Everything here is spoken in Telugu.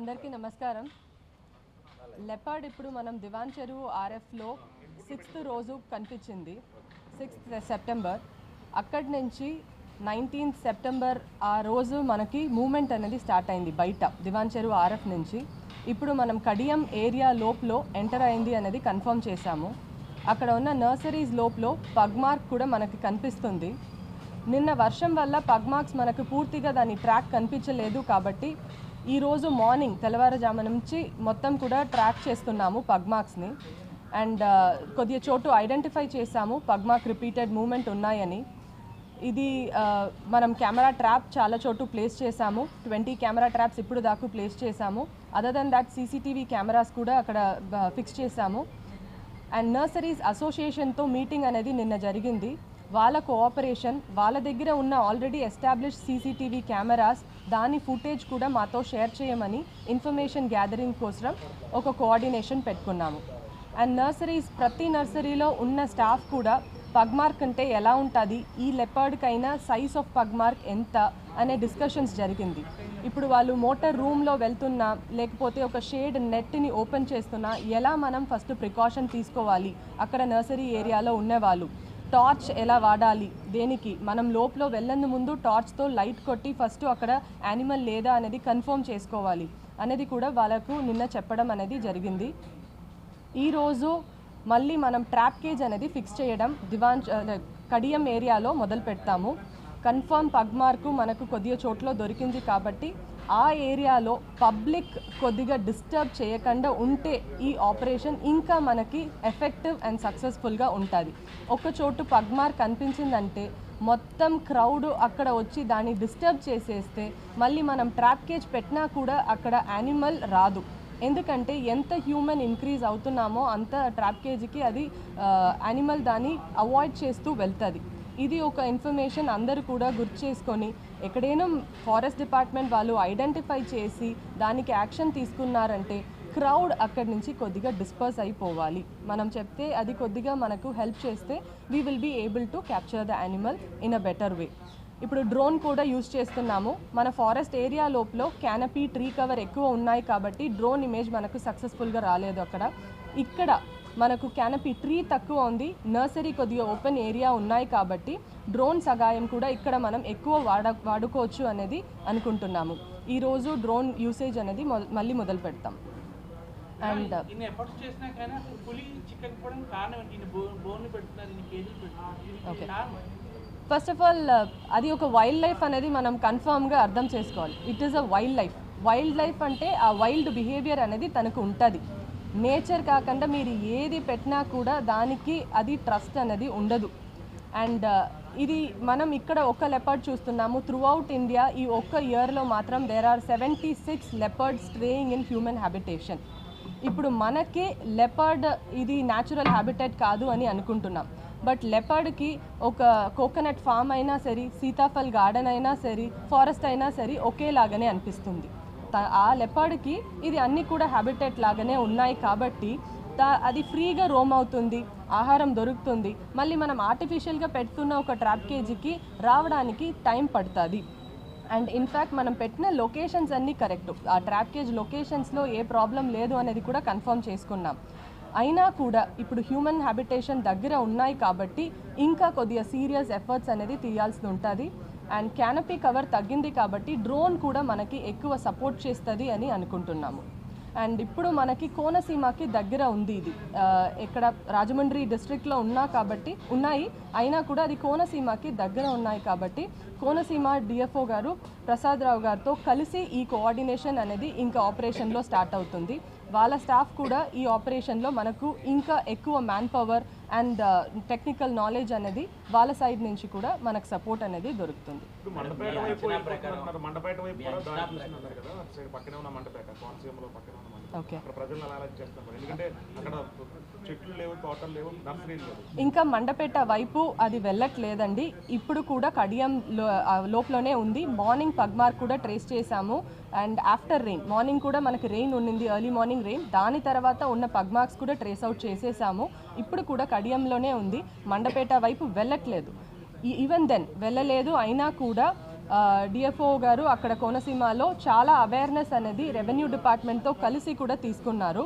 అందరికీ నమస్కారం. లెపార్డ్ ఇప్పుడు మనం దివాన్ చెరువు ఆర్ఎఫ్లో సిక్స్త్ రోజు కనిపించింది సిక్స్త్ సెప్టెంబర్. అక్కడి నుంచి నైన్టీన్త్ సెప్టెంబర్ ఆ రోజు మనకి మూమెంట్ అనేది స్టార్ట్ అయింది బయట దివాన్ చెరువు ఆర్ఎఫ్ నుంచి. ఇప్పుడు మనం కడియం ఏరియా లోపలో ఎంటర్ అయింది అనేది కన్ఫర్మ్ చేశాము. అక్కడ ఉన్న నర్సరీస్ లోపలో పగ్మార్క్ కూడా మనకి కనిపిస్తుంది. నిన్న వర్షం వల్ల పగ్మార్క్స్ మనకు పూర్తిగా దాని ట్రాక్ కనిపించలేదు కాబట్టి ఈరోజు మార్నింగ్ తెల్లవారుజాము నుంచి మొత్తం కూడా ట్రాక్ చేస్తున్నాము పగ్మార్క్స్ని అండ్ uh, కొద్దిగా చోటు ఐడెంటిఫై చేశాము. పగ్మార్క్ రిపీటెడ్ మూమెంట్ ఉన్నాయని. ఇది uh, మనం కెమెరా ట్రాప్ చాలా చోటు ప్లేస్ చేశాము. ట్వంటీ కెమెరా ట్రాప్స్ ఇప్పుడు దాకా ప్లేస్ చేశాము. Other than that CCTV cameras కూడా అక్కడ uh, ఫిక్స్ చేశాము. అండ్ నర్సరీస్ అసోసియేషన్తో మీటింగ్ అనేది నిన్న జరిగింది. వాళ్ళ కోఆపరేషన్ వాళ్ళ దగ్గర ఉన్న ఆల్రెడీ ఎస్టాబ్లిష్ సీసీటీవీ కెమెరాస్ దాని ఫుటేజ్ కూడా మాతో షేర్ చేయమని ఇన్ఫర్మేషన్ గ్యాదరింగ్ కోసం ఒక కోఆర్డినేషన్ పెట్టుకున్నాము. అండ్ నర్సరీస్ ప్రతి నర్సరీలో ఉన్న స్టాఫ్ కూడా పగ్మార్క్ అంటే ఎలా ఉంటుంది? ఈ లెపర్డ్కైనా సైజ్ ఆఫ్ పగ్మార్క్ ఎంత? అనే డిస్కషన్స్ జరిగింది. ఇప్పుడు వాళ్ళు మోటార్ రూమ్లో వెళ్తున్నా లేకపోతే ఒక షేడ్ నెట్ని ఓపెన్ చేస్తున్నా ఎలా మనం ఫస్ట్ ప్రికాషన్ తీసుకోవాలి? అక్కడ నర్సరీ ఏరియాలో ఉన్నవాళ్ళు. టార్చ్ ఎలా వాడాలి? దేనికి? మనం లోపల వెళ్ళని ముందు టార్చ్తో లైట్ కొట్టి ఫస్ట్ అక్కడ యానిమల్ లేదా అనేది కన్ఫర్మ్ చేసుకోవాలి. అనేది కూడా వాళ్ళకు నిన్న చెప్పడం అనేది జరిగింది. ఈరోజు మళ్ళీ మనం ట్రాప్ కేజ్ అనేది ఫిక్స్ చేయడం దివాన్ కడియం ఏరియాలో మొదలు పెడతాము కన్ఫర్మ్ పగ్మార్కు మనకు కొద్దిగా చోట్ల దొరికింది కాబట్టి ఆ ఏరియాలో పబ్లిక్ కొద్దిగా డిస్టర్బ్ చేయకుండా ఉంటే ఈ ఆపరేషన్ ఇంకా మనకి ఎఫెక్టివ్ అండ్ సక్సెస్ఫుల్గా ఉంటుంది. ఒక చోటు పగ్మార్ కనిపించిందంటే మొత్తం క్రౌడ్ అక్కడ వచ్చి దాన్ని డిస్టర్బ్ చేసేస్తే మళ్ళీ మనం ట్రాప్ కేజ్ పెట్టినా కూడా అక్కడ యానిమల్ రాదు. ఎందుకంటే ఎంత హ్యూమన్ ఇంక్రీజ్ అవుతున్నామో అంత ట్రాప్ కేజీకి అది యానిమల్ దాన్ని అవాయిడ్ చేస్తూ వెళ్తుంది. ఇది ఒక ఇన్ఫర్మేషన్ అందరూ కూడా గుర్తు చేసుకొని ఎక్కడైనా ఫారెస్ట్ డిపార్ట్మెంట్ వాళ్ళు ఐడెంటిఫై చేసి దానికి యాక్షన్ తీసుకున్నారంటే క్రౌడ్ అక్కడి నుంచి కొద్దిగా డిస్పర్స్ అయిపోవాలి. మనం చెప్తే అది కొద్దిగా మనకు హెల్ప్ చేస్తే we will be able to capture the animal in a better way ఇప్పుడు డ్రోన్ కూడా యూజ్ చేస్తున్నాము. మన ఫారెస్ట్ ఏరియా లోపల క్యానపీ ట్రీ కవర్ ఎక్కువ ఉన్నాయి కాబట్టి డ్రోన్ ఇమేజ్ మనకు సక్సెస్ఫుల్గా రాలేదు అక్కడ. ఇక్కడ మనకు క్యానపీ ట్రీ తక్కువ ఉంది. నర్సరీ కొద్దిగా ఓపెన్ ఏరియా ఉన్నాయి కాబట్టి డ్రోన్ సహాయం కూడా ఇక్కడ మనం ఎక్కువ వాడ వాడుకోవచ్చు అనేది అనుకుంటున్నాము. ఈరోజు డ్రోన్ యూసేజ్ అనేది మళ్ళీ మొదలు పెడతాం. అండ్. కారణం ఫస్ట్ ఆఫ్ ఆల్ అది ఒక వైల్డ్ లైఫ్ అనేది మనం కన్ఫామ్గా అర్థం చేసుకోవాలి. It is a wild life wild life అంటే ఆ వైల్డ్ బిహేవియర్ అనేది తనకు ఉంటుంది. నేచర్ కాకుండా మీరు ఏది పెట్టినా కూడా దానికి అది ట్రస్ట్ అనేది ఉండదు. అండ్ uh, ఇది మనం ఇక్కడ ఒక లెపర్డ్ చూస్తున్నాము. త్రూ అవుట్ ఇండియా ఈ ఒక్క ఇయర్లో మాత్రం there are seventy six leopard straying in human habitation ఇప్పుడు మనకి లెపర్డ్ ఇది న్యాచురల్ హ్యాబిటేట్ కాదు అని అనుకుంటున్నాం. బట్ లెపర్డ్కి ఒక కోకోనట్ ఫామ్ అయినా సరే సీతాఫల్ గార్డెన్ అయినా సరే ఫారెస్ట్ అయినా సరే ఒకేలాగానే అనిపిస్తుంది. ఆ లెపర్డ్కి ఇది అన్నీ కూడా హ్యాబిటెట్ లాగానే ఉన్నాయి కాబట్టి అది ఫ్రీగా రోమ్ అవుతుంది ఆహారం దొరుకుతుంది. మళ్ళీ మనం ఆర్టిఫిషియల్గా పెడుతున్న ఒక ట్రాప్ కేజీకి రావడానికి టైం పడుతుంది. అండ్ ఇన్ఫ్యాక్ట్ మనం పెట్టిన లొకేషన్స్ అన్నీ కరెక్ట్ ఆ ట్రాప్ కేజ్ లొకేషన్స్లో ఏ ప్రాబ్లం లేదు అనేది కూడా కన్ఫర్మ్ చేసుకున్నాం. అయినా కూడా ఇప్పుడు హ్యూమన్ హ్యాబిటేషన్ దగ్గర ఉన్నాయి కాబట్టి ఇంకా కొద్దిగా సీరియస్ ఎఫర్ట్స్ అనేది తీయాల్సి ఉంటుంది. అండ్ క్యానపీ కవర్ తగ్గింది కాబట్టి డ్రోన్ కూడా మనకి ఎక్కువ సపోర్ట్ చేస్తుంది అని అనుకుంటున్నాము. అండ్ ఇప్పుడు మనకి కోనసీమకి దగ్గర ఉంది ఇది. ఇక్కడ రాజమండ్రి డిస్ట్రిక్ట్లో ఉన్నా కాబట్టి ఉన్నాయి. అయినా కూడా అది కోనసీమకి దగ్గర ఉన్నాయి కాబట్టి కోనసీమ డిఎఫ్ఓ గారు ప్రసాద్ రావు గారితో కలిసి ఈ కోఆర్డినేషన్ అనేది ఇంకా ఆపరేషన్లో స్టార్ట్ అవుతుంది. వాళ్ళ స్టాఫ్ కూడా ఈ ఆపరేషన్లో మనకు ఇంకా ఎక్కువ man power and technical knowledge అనేది వాళ్ళ సైడ్ నుంచి కూడా మనకు సపోర్ట్ అనేది దొరుకుతుంది. మండపేట వైపు ఇంకా మండపేట వైపు అది వెళ్ళట్లేదండి. ఇప్పుడు కూడా కడియం లోపలనే ఉంది. మార్నింగ్ పగ్మార్క్ కూడా ట్రేస్ చేశాము. అండ్ ఆఫ్టర్ రెయిన్ మార్నింగ్ కూడా మనకి రెయిన్ ఉన్నింది. Early morning rain. దాని తర్వాత ఉన్న పగ్మార్క్స్ కూడా ట్రేస్ అవుట్ చేసేసాము. ఇప్పుడు కూడా కడియంలోనే ఉంది. మండపేట వైపు వెళ్ళట్లేదు. ఈవెన్ దెన్ వెళ్ళలేదు అయినా కూడా డిఎఫ్ఓ గారు అక్కడ కోనసీమలో చాలా అవేర్నెస్ అనేది రెవెన్యూ డిపార్ట్మెంట్తో కలిసి కూడా తీసుకున్నారు.